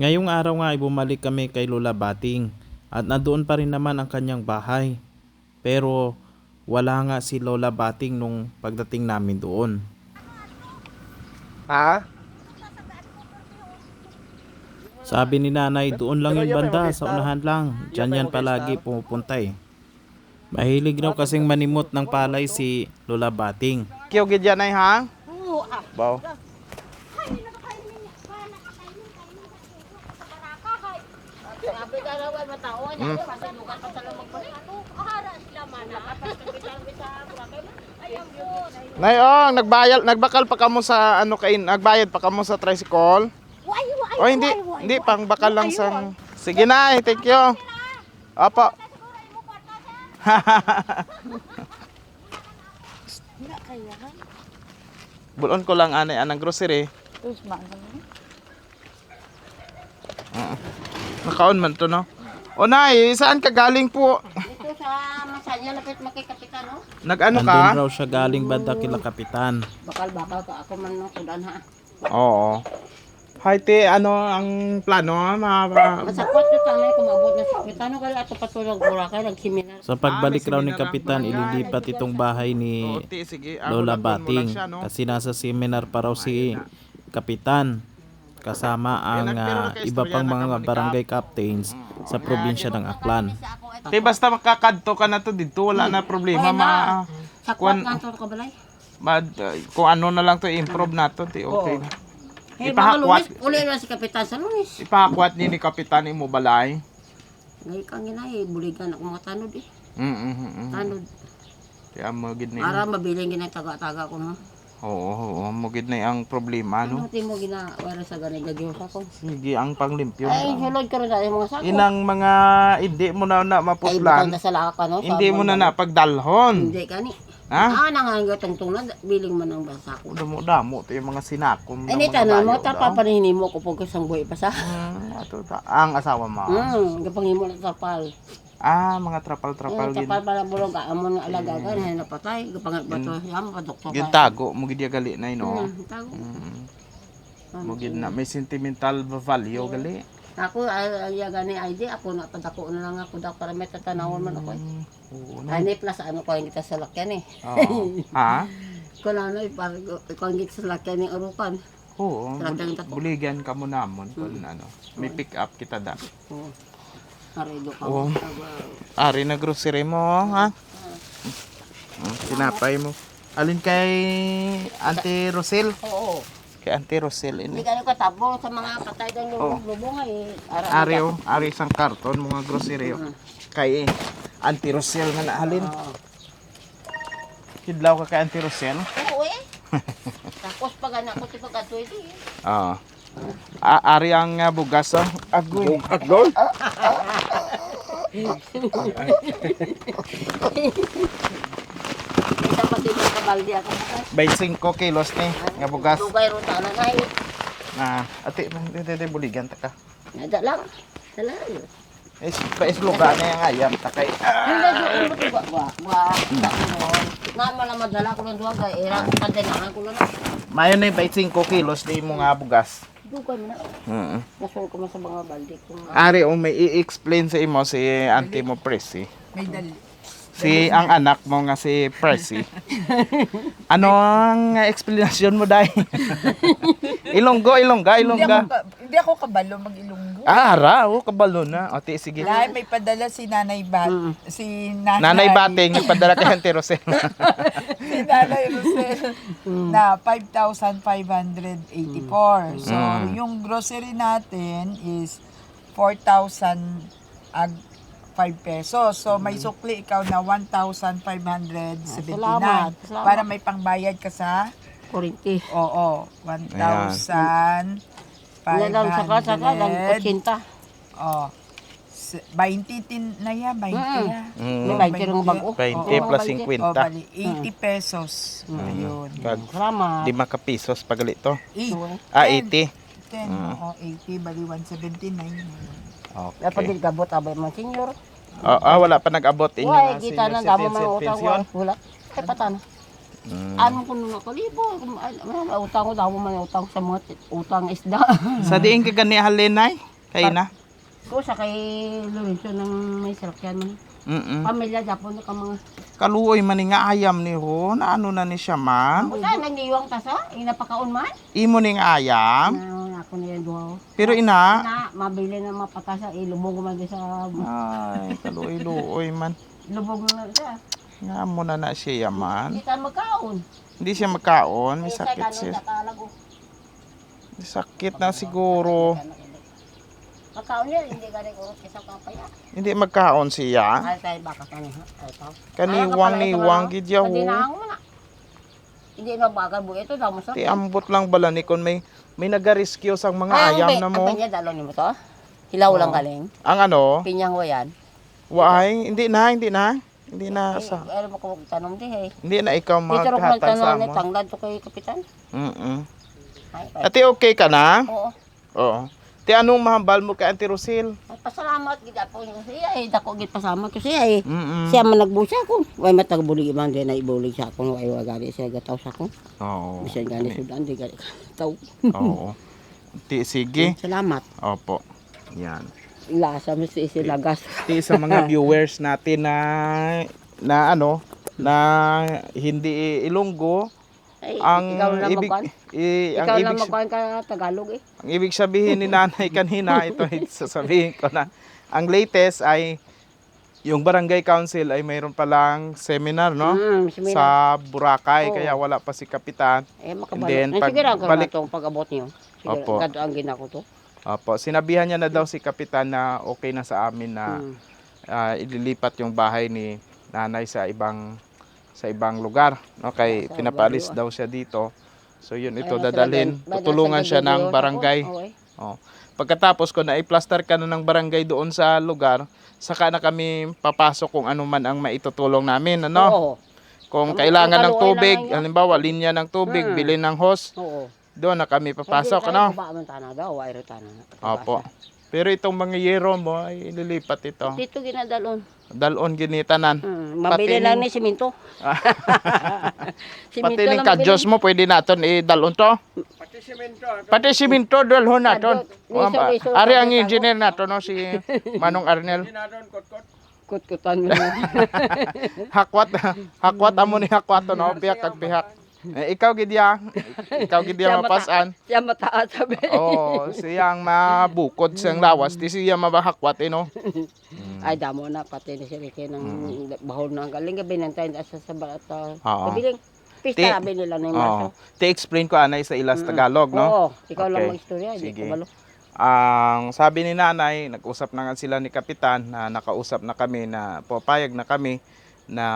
Ngayong araw nga ay bumalik kami kay Lola Bating at nandoon pa rin naman ang kanyang bahay. Pero wala nga si Lola Bating nung pagdating namin doon. Ha? Sabi ni nanay, doon lang yung banda, sa unahan lang. Diyan yan palagi pumupunta eh. Mahilig raw kasing manimot ng palay si Lola Bating. Kiyo gid yan ay ha? Baw. Sabi ka naman mataon, Mm. ako masalukan pa sa lamang pala. Ano, ahara sila man ha. Ayun yun. Nayong, nagbayad, nagbakal pa kamo sa ano kain, nagbayad pa kamo sa tricycle? O hindi, hindi pang bakal lang sa Sige na, eh, thank you. Opo. Bulon ko lang anay anang grocery. Ah. Nakaon man to no. O nay, saan ka galing po? Ito sa masanya, lapit makikapitan, no? Nag-ano Nandun ka? raw siya galing banda kila Kapitan. Bakal-bakal ka ako man, no? Kudan ha. Oo. Hi, te, ano ang plano? Ma, ma- Masakot yung tanay, kumabot na sa kapitan. Ano kaya ato patulog mura ka, nagsiminar. Sa pagbalik Ah, raw ni Kapitan, ililipat itong bahay Oo, ni te, sige. Ah, Lola hulaan mo lang Bating. siya, no? Kasi nasa seminar pa raw si Kapitan. Kasama ang ah, iba pang mga barangay captains sa probinsya ng Aklan. Te, basta makakadto ka na to dito, wala na problema. Ma, Sakwat ka ito kabalay. ma, kung ano na lang to, improve na to, te, okay. Eh, baka Ipahakwat, uli na si kapitan sa lunes. ipahakwat ni ni Kapitan mo balay. Ngayon kang ginay, buligan ako mga tanod eh. Mm, mm, mm, mm. Tanod. Kaya mo gid na Para mabiling ginay taga-taga ko, no? Oo, oo, mo gid na ang problema, Ano no? ti mo ginawara sa ganay gagyo sa ko? Sige, ang panglimpyo. Ay, sulod ka rin sa mga sako. Inang mga hindi mo na na Ay, mapuslan, na sa laka, no? Hindi mo na mga- napagdalhon. Hindi kani. Ha? Ah, nangangga tungtong na, biling man ang basa ko. Damo-damo to yung mga sinakom. Ay, ng nita mga na mo, tapapanihini mo ko po kasang buhay pa sa. Hmm, ato ta. Ang asawa mo. Hmm, gapangin mo na tapal. Ah, mga trapal-trapal Yung gid. tapal pala bulong ka, amon nga alaga ka, na napatay, gapangat ba to, yam, padoktor Gid ka. tago mo gid ya gali na no. Hmm, tago. Mm. Mo gid na may sentimental value gali. Ako, ay, ay, gani ID, ako na padako na lang ako, dak para may tatanawon man ako. eh. Mm. Oo. no. Ay, ni plus, ano ko, kita sa lakyan eh. Oo. Ha? Kung ano, parang ko ang kita sa lakyan ng urukan. Oo. Buligan ka mo namon kun ano. May pick up kita da. Oo. Arido ka. Oo. Ah, Ari na grocery mo, ha? Mm, Sinapay mo. Alin kay Auntie Rosel? Oo. Kay Auntie Rosel Hindi ini. ka katabo sa mga patay ng lubong, lubong ay. Ara, Ari oh, ari isang karton mga grocery oh. Kay Auntie Rosel nga naalin. Kidlaw ka kay Auntie Rosel? Oo eh. Tapos pag anak ko si pagkatoy di. Oo. Ari ang uh, bugas oh. Agoy. Agoy? Isa pa din ang kabaldi ako. 25 kilos ni nga bugas. Lugay ro tanan ay. Na, ati, dede buligan ta ka. Nada lang. Sala. Es, paisloga na yung ayam ta kay. Hindi do mo to ba ba. Na mala madala ko ng duwa ga era ko kadenangan ko lang. Mayo na yung 25 kilos ni mo nga bugas. Dugay mo na. Mm. Nasul ko man sa mga baldi ko. Ari, oh, may i-explain sa imo si Auntie mo Presi. Si ang anak mo nga si Presi. ano ang explanation mo dai? ilonggo, ilongga, Hindi ako, ilongga. Hindi ako kabalo mag-ilunggo. Ah, ara, oh, kabalo na. O, ti, sige. Dahil may padala si Nanay Bat, si Nanay, Nanay Bating, nagpadala kay Auntie Rosel. si Nanay Rosel na 5,584. So, Mm. yung grocery natin is 4,000 ag 5 pesos. So, may sukli ikaw na 1,579 Salamat, salamat. para may pangbayad ka sa Kurinti. Oo, 1,500. Ilan saka saka lang 80. Oh. S- 20 tin na yan, 20 Mm. na. Mm. May bayad ka ng bago. 20 plus Oh, 50. bali, 80 pesos. Ayun. Kag Salamat. 5 ka pesos pagalito. Eh, Ah, 10. 80. 10, oo, 80, bali 179. Dapat Okay. din kabot abay man senyor. Ah, ah, wala pa nag-abot inyo Why nga kita na senior damo man utang ko. Wala. Ay patana. Mm. Ano ko nung nakalibo? Ay, Utang ko damo man utang sa mga utang isda. Sa diin ka gani halinay? Kay na? Ko sa kay Lorenzo ng may salakyan man. Mm Pamilya Japon na ka mga. Kaluoy man ni nga ayam ni ho. Na ano na ni siya man. Sa nangiwang tasa, inapakaon man. Imo ni nga ayam. Na ako na yan duha. Pero ina. Na mabili na mapatasa ilubog man sa Ay, kaluoy-luoy man. lubog na siya. Nga mo na na siya man. Hindi ka magkaon. Hindi siya magkaon. May Ay, sa sakit siya. May sakit na siguro. Magkaon niya, hindi ka rin urot sa kapaya. Hindi magkaon siya. Ay, tayo baka ka niya. Ay, tao. Kaniwang-niwang gid yaw. Hindi na bagal mo ito, daw mo sa. Ti ambot lang bala ni kon may may nagariskyo sang mga ayam na mo. Ang dalo ni mo to? Hilaw lang Oo. galing. Ang ano? Pinyang wa yan. Waay, hindi na, hindi na. Hindi na Eh, sa Ano mo ko tanong di eh. hindi na ikaw Dito ko maghatag sa tanong ni mo. tanglad to kay kapitan. Mm. Ay, ay. Ate okay ka na? Oo. Oo. Ti anong mahambal mo kay Auntie Rosil? Ay, pasalamat gid po niya siya eh. Dako gid pasalamat ko siya eh. Mm. Siya man nagbusa ko. Way matagbulig man din na ibulig sa akong way wagari siya gataw sa akong. Oo. Bisan gani sudan di gani. Taw. Oo. Ti sige. Salamat. Opo. Yan. Ilasa mo si isilagas. Ti sa mga viewers natin na na ano na hindi Ilonggo Ay, ang ikaw na ibig magkuhan. i, ang Ikaw na ibig magkuhan ka Tagalog eh. Ang ibig sabihin ni nanay kanina, ito sasabihin ko na, ang latest ay yung barangay council ay mayroon palang seminar, no? Mm, seminar. Sa Boracay, Oo. kaya wala pa si Kapitan. Eh, And then, Ay, pag sige lang kung balik- itong pag-abot niyo. Sige, Opo. Opo. ang ginako to. Opo, sinabihan niya na daw si Kapitan na okay na sa amin na Mm. ah, ililipat yung bahay ni nanay sa ibang sa ibang lugar, no? Kay Sa pinapaalis ah. daw siya dito. So yun, ito dadalhin, tutulungan siya ng barangay. Oh. Pagkatapos ko na i-plaster ka na ng barangay doon sa lugar, saka na kami papasok kung ano man ang maitutulong namin, ano? Oo. Kung Ang- kailangan ang ng tubig, halimbawa linya ng tubig, Hmm. bilhin ng hose, Oo. Doon na kami papasok, ano? tayo Ba man tana daw, tana. Opo. Pero itong mga yero mo ay ililipat ito. Dito ginadalon. Dalon ginitanan. Hmm. Mabili Pati lang ni siminto. Pati ning kadyos mo pwede naton i-dalon to. Pati siminto dalhon naton. Liso, Ari ang engineer nato no si Manong Arnel. Kut-kutan mo na. hakwat hakwat amo ni hakwat no piyak kag pihak. Eh, ikaw gid ya. Ikaw gid ya mapasan. Siya mataas sabi. Oh, siyang mabukod siyang lawas, di siya mabahakwat eh, no. Ay, damo na pati ni si Ricky ng bahol na. Galing gabi ng tayo sa sa bata. Mm. Oo. Kabiling. Pista sabi nila na yung maso. Ti-explain ko anay sa ilas Tagalog, no. Oo, ikaw lang mag-istorya. Sige. ko balo. Ang sabi ni nanay, nag-usap na nga sila ni kapitan na nakausap na kami na papayag na kami na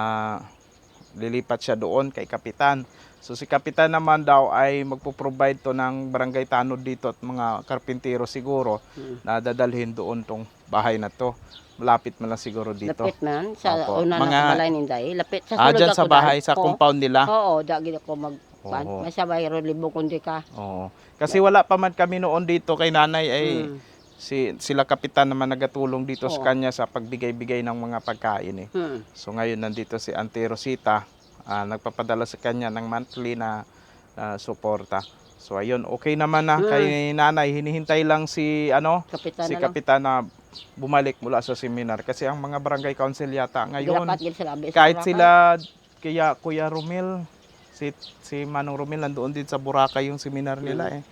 lilipat siya doon kay kapitan. So si kapitan naman daw ay magpo-provide to ng barangay tanod dito at mga karpintero siguro Hmm. na dadalhin doon tong bahay na to. Malapit man lang siguro dito. Lapit man. Sa Opo. una Mga- na ninday. Lapit. Sa Ah, sulod dyan ako sa bahay, dahil. sa Oo. compound nila. Oo, dagi ako mag... Oo. May sabay ro libo kundi ka. Oo. Kasi wala pa man kami noon dito kay nanay ay Hmm. Si sila kapitan naman nagatulong dito sa Oo. kanya sa pagbigay-bigay ng mga pagkain eh. Hmm. So ngayon nandito si Auntie Rosita, ah, nagpapadala sa kanya ng monthly na ah, suporta. So ayun, okay naman na Mm. kay nanay, hinihintay lang si ano, Kapitan si na lang. kapitan na bumalik mula sa seminar kasi ang mga barangay council yata ngayon gid sila sa kahit Boracay. sila kaya Kuya Romil si si Manong Romil nandoon din sa Boracay yung seminar nila eh.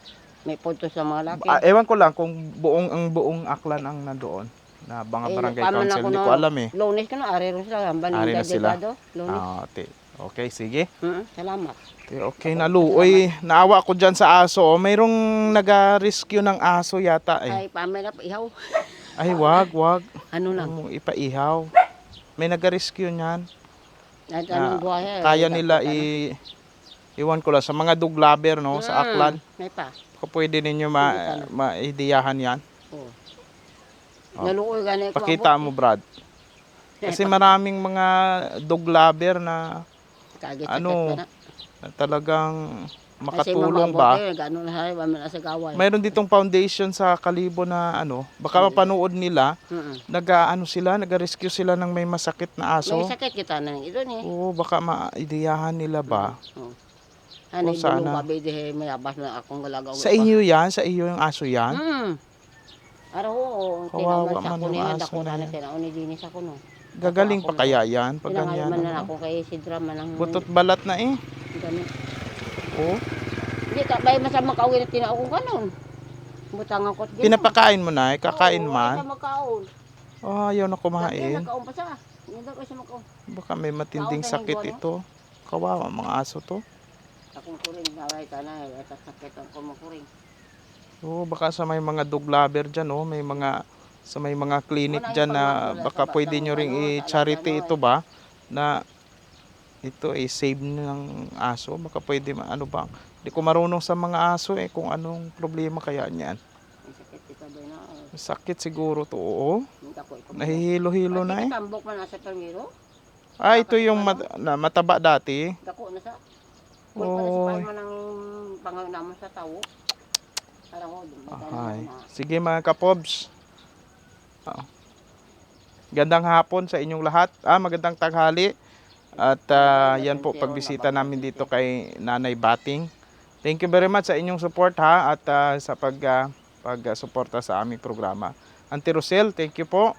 May punto sa mga laki. Ah, ewan ko lang kung buong ang buong aklan ang nandoon na mga Eh, barangay council hindi ko alam eh. Lunes ka na, ari rin sila. Ari na sila. Lunes. Ah, te. Okay, sige. Mm, salamat. Okay, okay na Oy, naawa ko dyan sa aso. Oh. Mayroong naga-rescue ng aso yata eh. Ay, pamay na ihaw. Ay, wag, wag. Ano lang? Mong ipaihaw. May naga-rescue niyan. Na anong buhay? kaya nila i iwan ko lang sa mga dog lover no sa aklan. May pa. Kung pwede ninyo ma maidiyahan yan. Oh. Oh. Naluoy gani ko. Pakita mo, Brad. Kasi maraming mga dog lover na ano, na. talagang makatulong ba? Mayroon ditong foundation sa Kalibo na ano, baka mapanood nila, Mm-mm. naga ano sila, naga-rescue sila ng may masakit na aso. May sakit kita na ito ni. Oo, baka maidiyahan nila ba? Ano, yung sana. babi di may abas na akong galagaw. Sa inyo yan, sa iyo yung aso yan. Mm. Araw oo, Kawawa man yung aso na na yan. tinaon ni Dinis ako no. Gagaling pa kaya yan pag ganyan? man na ano? ako kay si drama ng Butot balat na eh. Ganun. Oh. Hindi ka, bay masama ka na tinaon ko kanon. Butang ako. Pinapakain mo na, eh, kakain Oo, man. Sa makaon. Oh, ayaw na kumain. nakaon pa siya. Baka may matinding sakit ito. Kawawa mga aso to. Akong kuring, naway ka na. eh, At sakit ang kumukuring. Oo, baka sa may mga dog lover dyan, oh, may mga sa may mga clinic dyan na baka pwede nyo ring ano, i-charity ano, ito ba? Na ito ay save ng aso. Baka pwede ma- ano ba? Hindi ko marunong sa mga aso eh kung anong problema kaya niyan. Sakit eh, siguro to oo. Nahihilo-hilo na eh. ah ito yung mat- na, mataba dati. Dako na sa. Kung Oy. pa na man ang panganamon sa tawo. Parang oh, Ahay. na. Sige mga kapobs. Ah. Gandang hapon sa inyong lahat. Ah, magandang tanghali. At ah, yan po pagbisita namin dito kay Nanay Bating. Thank you very much sa inyong support ha at ah, sa pag pag ah, suporta sa aming programa. Auntie Rosel, thank you po.